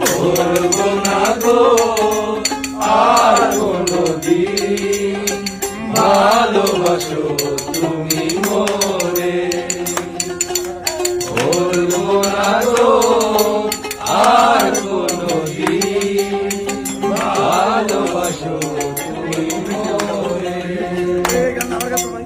বলব না গো আর কোনদিন। ভালোবাসো তুমি মোরে বলব না গো আর কোনদিন। ভালোবাসো তুমি মোরে বলব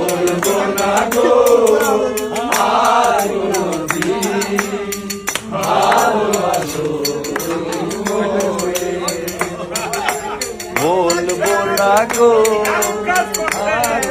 বলব না গো আর